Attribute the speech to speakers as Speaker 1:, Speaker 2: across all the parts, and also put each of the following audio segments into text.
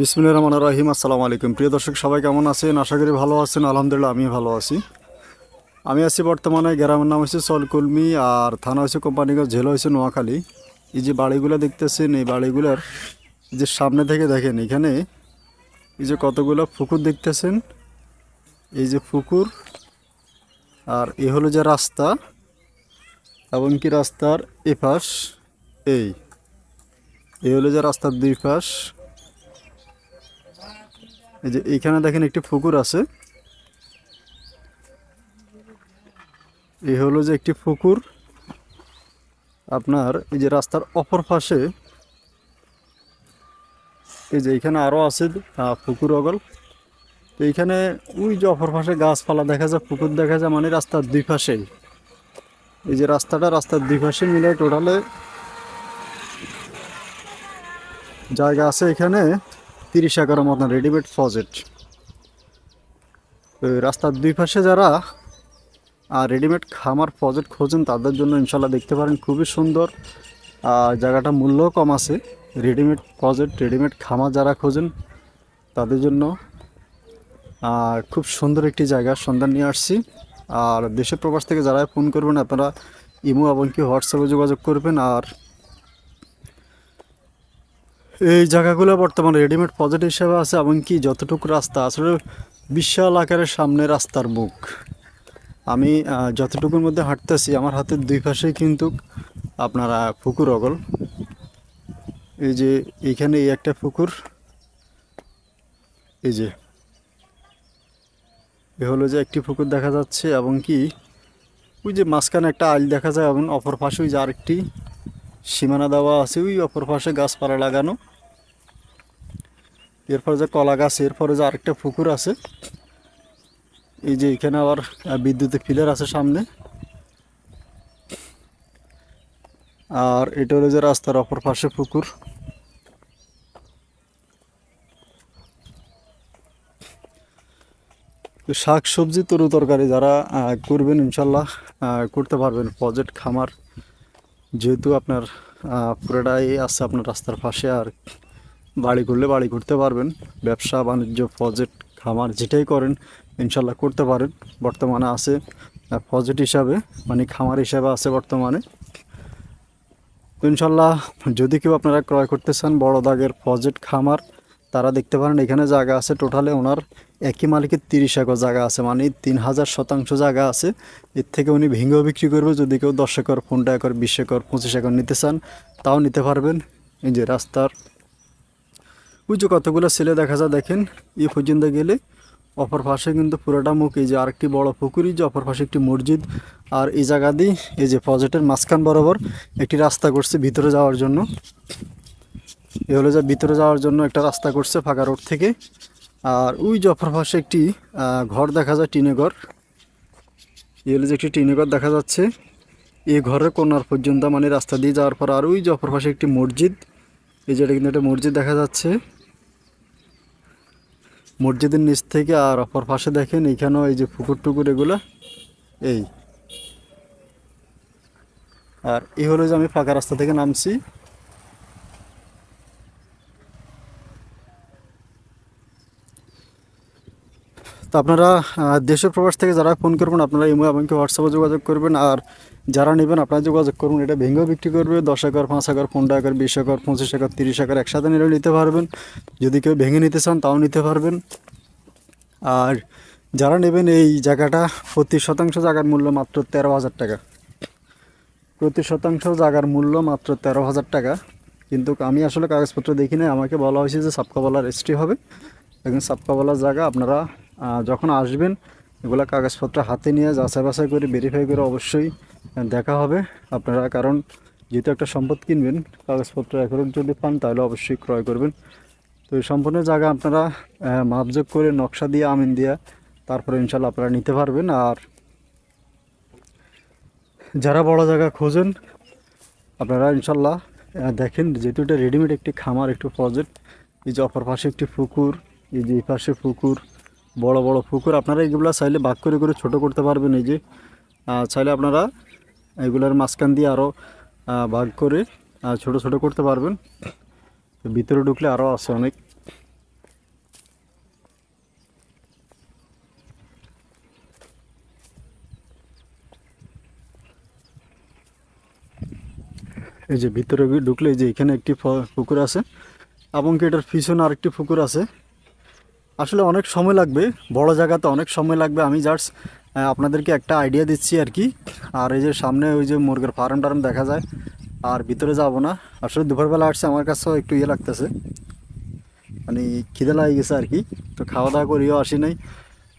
Speaker 1: বিসমিল্লা রহমান রহিম। আসসালামু আলাইকুম। প্রিয় দর্শক, সবাই কেমন আছেন? আশা করি ভালো আছেন। আলহামদুলিল্লাহ আমি ভালো আছি। আমি আছি বর্তমানে গ্রামের নাম হচ্ছে সলকুলমি আর থানা হচ্ছে কোম্পানিগঞ্জ, জেলা হচ্ছে নোয়াখালী। এই যে বাড়িগুলো দেখতেছেন, এই বাড়িগুলোর যে সামনে থেকে দেখেন, এখানে এই যে কতগুলো পুকুর দেখতেছেন, এই যে পুকুর আর এ হলো যে রাস্তা এবং কি রাস্তার এপাশ, এই এ হলো যে রাস্তার দুই পাশ। এই যে এইখানে দেখেন একটি পুকুর আছে। এই হলো যে একটি পুকুর। আপনার এই যে রাস্তার অপর পাশে এই যে এইখানে আরও আছে পুকুর অগল। তো এইখানে ওই যে অপর পাশে গাছপালা দেখা যায়, পুকুর দেখা যায় মানে রাস্তার দুই পাশেই এই যে রাস্তাটা রাস্তার দুই পাশে মিলে টোটালে জায়গা আছে এখানে। তিরিশ একর মতন রেডিমেড ফজেট রাস্তার দুই পাশে যারা আর রেডিমেড খামার ফজেট খোঁজেন, তাদের জন্য ইনশাল্লাহ দেখতে পারেন খুবই সুন্দর। আর জায়গাটা মূল্যও কম আছে। রেডিমেড ফজেট রেডিমেড খামার যারা খোঁজেন, তাদের জন্য খুব সুন্দর একটি জায়গা। সন্ধান নিয়ে আসছি। আর দেশের প্রবাস থেকে যারা ফোন করবেন, আপনারা ইমো এবং কি হোয়াটসঅ্যাপে যোগাযোগ করবেন। আর এই জায়গাগুলো বর্তমানে রেডিমেড পজিট হিসেবে আছে এমনকি যতটুকু রাস্তা, আসলে বিশাল আকারের সামনে রাস্তার মুখ আমি যতটুকুর মধ্যে হাঁটতেছি, আমার হাতের দুই পাশেই কিন্তু আপনারা পুকুর অগল। এই যে এইখানে এই একটা পুকুর, এই যে এ হলো যে একটি পুকুর দেখা যাচ্ছে, এবং কি ওই যে মাঝখানে একটা আইল দেখা যায়, এবং অপর পাশে ওই যে আরেকটি সীমানা দেওয়া আছে, ওই অপর পাশে গাছপালা লাগানো। এরপরে যে কলা গাছ, এরপরে যে আরেকটা পুকুর আছে। এই যে এখানে আবার বিদ্যুতের ফিলার আছে সামনে। আর এটা হলো যে রাস্তার অপর পাশে পুকুর। শাক সবজি তরু তরকারি যারা করবেন ইনশাল্লাহ করতে পারবেন। প্রজেক্ট খামার যেহেতু আপনার পুরোটাই আছে আপনার রাস্তার পাশে আর বাড়ি করলে বাড়ি করতে পারবেন। ব্যবসা, বাণিজ্য প্রজেক্ট খামার যেটাই করেন, ইনশাল্লাহ করতে পারেন। বর্তমানে আছে প্রজেক্ট হিসাবে মানে খামার হিসাবে আছে বর্তমানে। ইনশাল্লাহ যদি কেউ আপনারা ক্রয় করতে চান বড় দাগের প্রজেক্ট খামার তারা দেখতে পারেন, এখানে জায়গা আছে টোটালে ওনার একই মালিকের তিরিশ একর জায়গা আছে মানে তিন হাজার শতাংশ জায়গা আছে। এর থেকে উনি ভেঙেও বিক্রি করবে, যদি কেউ দশ একর, পনেরো একর, বিশ একর, পঁচিশ একর নিতে চান, তাও নিতে পারবেন। এই যে রাস্তার ওই যে কতগুলো ছেলে দেখা যায়, দেখেন এই পর্যন্ত গেলে অপর পাশে কিন্তু পুরোটা মুখ, এই যে আরেকটি বড় পুকুরি যে অপর পাশে একটি মসজিদ, আর এই জায়গা দিয়ে এই যে প্রজেক্টের মাঝখান বরাবর একটি রাস্তা করছে ভিতরে যাওয়ার জন্য। এ হলো যে ভিতরে যাওয়ার জন্য একটা রাস্তা করছে ফাঁকা রোড থেকে। আর ওই অপর পাশে একটি ঘর দেখা যায় টিনে ঘর। এই হলো যে একটি টিনে ঘর দেখা যাচ্ছে। এই ঘরের কোনার পর্যন্ত মানে রাস্তা দিয়ে যাওয়ার পর আর ওই অপর পাশে একটি মসজিদ। এই যে এটা কিন্তু একটা মসজিদ দেখা যাচ্ছে। মসজিদের নিচ থেকে আর অপর পাশে দেখেন এইখানেও এই যে পুকুর টুকুর এগুলা। এই। আর এই হলো যে আমি ফাঁকা রাস্তা থেকে নামছি। আপনারা দেশের প্রবাস থেকে যারা ফোন করবেন, আপনারা ইমো এবং হোয়াটসঅ্যাপে যোগাযোগ করবেন। আর যারা নেবেন, আপনারা যোগাযোগ করুন। এটা ভেঙেও বিক্রি করবে। দশ একর, পাঁচ একর, পনেরো একর, বিশ একর, পঁচিশ একর, তিরিশ একর একসাথে নিলেও নিতে পারবেন। যদি কেউ ভেঙে নিতে চান, তাও নিতে পারবেন। আর যারা নেবেন, এই জায়গাটা প্রতি শতাংশ জায়গার মূল্য মাত্র তেরো হাজার টাকা। প্রতি শতাংশ জায়গার মূল্য মাত্র তেরো হাজার টাকা। কিন্তু আমি আসলে কাগজপত্র দেখি নাই। আমাকে বলা হয়েছে যে সাপকাবলার রেজিস্ট্রি হবে। এখন সাপকাবলার জায়গা আপনারা যখন আসবেন, এগুলো কাগজপত্র হাতে নিয়ে যাচাই বাছাই করে ভেরিফাই করে অবশ্যই দেখা হবে আপনারা। কারণ যেহেতু একটা সম্পদ কিনবেন, কাগজপত্র এখন যদি পান তাহলে অবশ্যই ক্রয় করবেন। তো এই সম্পূর্ণ জায়গা আপনারা মাপযোগ করে নকশা দিয়ে, আমিন দিয়ে তারপরে ইনশাল্লাহ আপনারা নিতে পারবেন। আর যারা বড় জায়গা খোঁজেন, আপনারা ইনশাল্লাহ দেখেন যেহেতু এটা রেডিমেড একটি খামার, একটু প্রজেক্ট এই যে অপর পাশে একটি পুকুর, এই যে এই পাশে পুকুর বড় বড় পুকুর, আপনারা এগুলো চাইলে বাক করে করে ছোট করতে পারবেন এই যে। চাইলে আপনারা এগুলোর মাঝখান দিয়ে আরও ভাগ করে ছোট ছোট করতে পারবেন। ভিতরে ঢুকলে আরও আছে অনেক। এই যে ভিতরে ঢুকলে এই যে এখানে একটি পুকুর আছে। এবং কি এটার পিছনে আরেকটি পুকুর আছে। আসলে অনেক সময় লাগবে, বড় জায়গাতে অনেক সময় লাগবে। আমি জাস্ট আপনাদেরকে একটা আইডিয়া দিচ্ছি আর কি। আর এই যে সামনে ওই যে মুরগের ফার্ম টার্ম দেখা যায়, আর ভিতরে যাব না। আসলে দুপুরবেলা আসছে, আমার কাছেও একটু ইয়ে লাগতেছে। মানে খিদে লাগে গেছে আর কি। তো খাওয়া দাওয়া করিও, আসি নাই।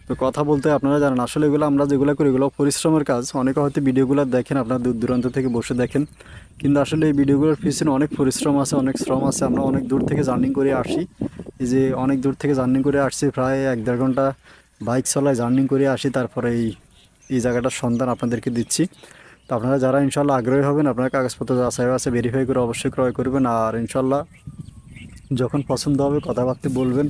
Speaker 1: তো কথা বলতে আপনারা জানেন, আসলে এগুলো আমরা যেগুলো করি, এগুলো পরিশ্রমের কাজ। অনেকে হয়তো ভিডিওগুলো দেখেন, আপনারা দূর দূরান্ত থেকে বসে দেখেন। কিন্তু আসলে এই ভিডিওগুলোর পিছনে অনেক পরিশ্রম আছে, অনেক শ্রম আছে। আমরা অনেক দূর থেকে জার্নিং করে আসি। এই যে অনেক দূর থেকে জার্নিং করে আসছি, প্রায় এক দেড় ঘণ্টা বাইক চলায় জার্নিং করে আসি। তারপরে এই এই জায়গাটার সন্ধান আপনাদেরকে দিচ্ছি। তো আপনারা যারা ইনশাল্লাহ আগ্রহী হবেন, আপনারা কাগজপত্র যাচাই আছে ভেরিফাই করে অবশ্যই ক্রয় করবেন। আর ইনশাল্লাহ যখন পছন্দ হবে, কথাবার্তা বলবেন।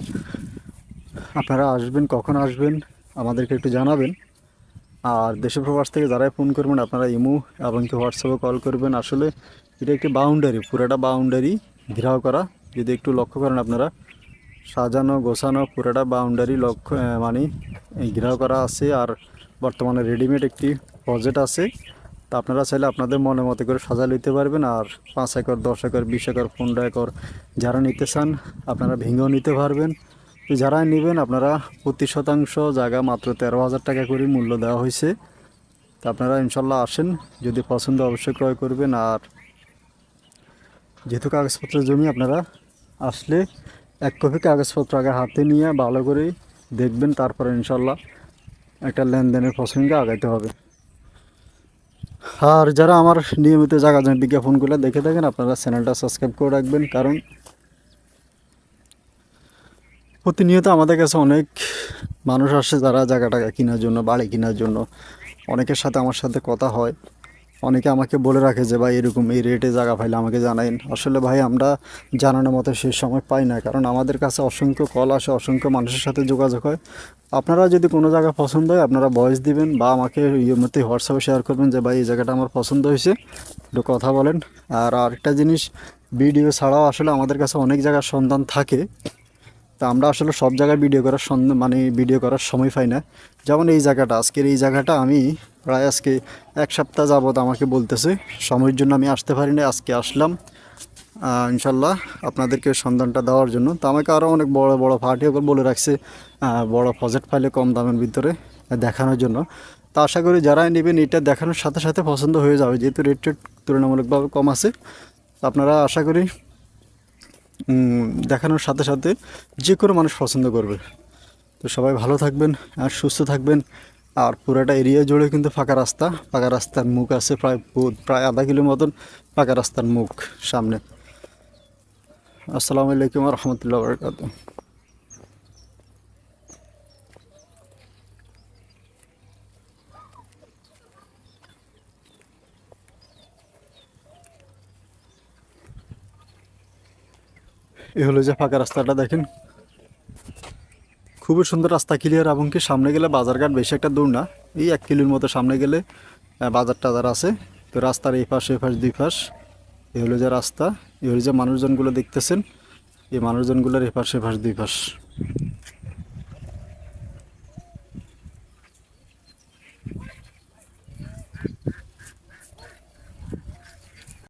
Speaker 1: আপনারা আসবেন, কখন আসবেন, আমাদেরকে একটু জানাবেন। আর দেশে প্রবাস থেকে যারাই ফোন করবেন, আপনারা ইমো এবং কি হোয়াটসঅ্যাপে কল করবেন। আসলে এটা একটি বাউন্ডারি পুরোটা বাউন্ডারি ঘেরাও করা। যদি একটু লক্ষ্য করেন আপনারা, সাজানো, গোছানো, পুরোটা বাউন্ডারি লক্ষ্য মানে ঘেরাও করা আছে। আর বর্তমানে রেডিমেড একটি প্রজেক্ট আছে। তা আপনারা চাইলে আপনাদের মনে মতো করে সাজা নিতে পারবেন। আর পাঁচ একর, দশ একর, বিশ একর, পনেরো একর যারা নিতে চান, আপনারা ভেঙেও নিতে পারবেন। যারা নেবেন আপনারা প্রতি শতাংশ জায়গা মাত্র তেরো হাজার টাকা করে মূল্য দেওয়া হয়েছে। তা আপনারা ইনশাল্লাহ আসেন, যদি পছন্দ অবশ্যই ক্রয় করবেন। আর যেহেতু কাগজপত্রের জমি, আপনারা আসলে এক কপি কাগজপত্র আগে হাতে নিয়ে ভালো করে দেখবেন, তারপরে ইনশাল্লাহ একটা লেনদেনের প্রসঙ্গে আগাইতে হবে। আর যারা আমার নিয়মিত জায়গা বিজ্ঞাপনগুলো দেখে থাকেন, আপনারা চ্যানেলটা সাবস্ক্রাইব করে রাখবেন। কারণ প্রতিনিয়ত আমাদের কাছে অনেক মানুষ আসে যারা জায়গা টাকা কেনার জন্য, বাড়ি কেনার জন্য। অনেকের সাথে আমার সাথে কথা হয়। অনেকে আমাকে বলে রাখে যে, ভাই, এরকম এই রেটে জায়গা পাইলে আমাকে জানাইন। আসলে ভাই, আমরা জানানোর মতো সেই সময় পাই না। কারণ আমাদের কাছে অসংখ্য কল আসে, অসংখ্য মানুষের সাথে যোগাযোগ হয়। আপনারা যদি কোনো জায়গা পছন্দ হয়, আপনারা ভয়েস দিবেন বা আমাকে ইয়ের মধ্যে হোয়াটসঅ্যাপে শেয়ার করবেন যে, ভাই, এই জায়গাটা আমার পছন্দ হয়েছে। একটু কথা বলেন। আর আরেকটা জিনিস ভিডিও ছাড়াও আসলে আমাদের কাছে অনেক জায়গার সন্ধান থাকে। তা আমরা আসলে সব জায়গায় ভিডিও করার মানে ভিডিও করার সময় পাই না। যেমন এই জায়গাটা, আজকের এই জায়গাটা আমি প্রায় আজকে এক সপ্তাহ যাবৎ আমাকে বলতেছে, সময়ের জন্য আমি আসতে পারি না আজকে আসলাম। ইনশাল্লাহ আপনাদেরকে সন্ধানটা দেওয়ার জন্য। তো আমাকে আরও অনেক বড় বড় পার্টিও বলে রাখছে বড় প্রজেক্ট ফাইলে কম দামের ভিতরে দেখানোর জন্য। তা আশা করি যারাই নেবেন, এটা দেখানোর সাথে সাথে পছন্দ হয়ে যাবে, যেহেতু রেট টেট তুলনামূলকভাবে কম আছে। আপনারা আশা করি দেখানোর সাথে সাথে যে কোনো মানুষ পছন্দ করবে। তো সবাই ভালো থাকবেন আর সুস্থ থাকবেন। আর পুরোটা এরিয়া জুড়ে কিন্তু ফাঁকা রাস্তা, ফাঁকা রাস্তার মুখ আছে প্রায় প্রায় আধা কিলো মতন ফাঁকা রাস্তার মুখ সামনে। আসসালামু আলাইকুম রহমতুল্লাহ বরকাত এ হলো যে ফাঁকা রাস্তাটা, দেখেন। খুবই সুন্দর রাস্তা ক্লিয়ার এবং কি সামনে গেলে বাজারঘাট বেশি একটা দূর না। এই এক কিলোর মতো সামনে গেলে বাজার টাজার আছে। তো রাস্তার এই পাশ এই পাশ, দুই পাশ। এ হলো যে রাস্তা এ হলো যে মানুষজনগুলো দেখতেছেন। এই মানুষজনগুলোর এপাশ পাশ এ পাশ, দুই পাশ।